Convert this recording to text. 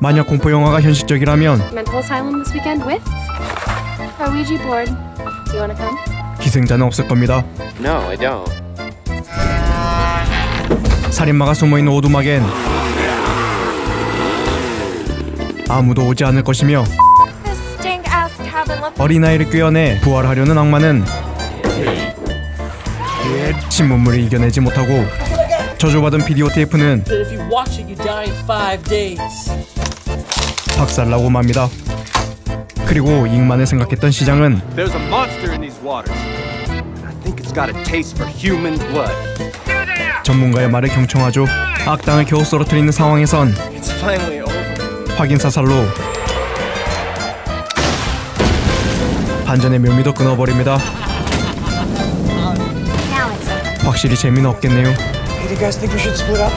만약 공포 영화가 현실적이라면 Mental asylum this weekend with our Ouija board. Do you want to come? 희생자는 없을 겁니다. No, I don't. 살인마가 숨어있는 오두막엔 아무도 오지 않을 것이며 This stink ass cabin looks 어린아이를 꿰어내 부활하려는 악마는 신문물을 이겨내지 못하고 저주받은 비디오 테이프는 that if you watch it, you die in five days. 박살나고 맙니다. 그리고 잉만을 생각했던 시장은 There's a monster in these waters. I think it's got a taste for human blood. 전문가의 말을 경청하죠. 악당을 겨우 쓰러뜨리는 상황에선 It's finally over. 확인 사살로 반전의 묘미도 끊어버립니다. 확실히 재미는 없겠네요. Hey, do you guys think we should split up?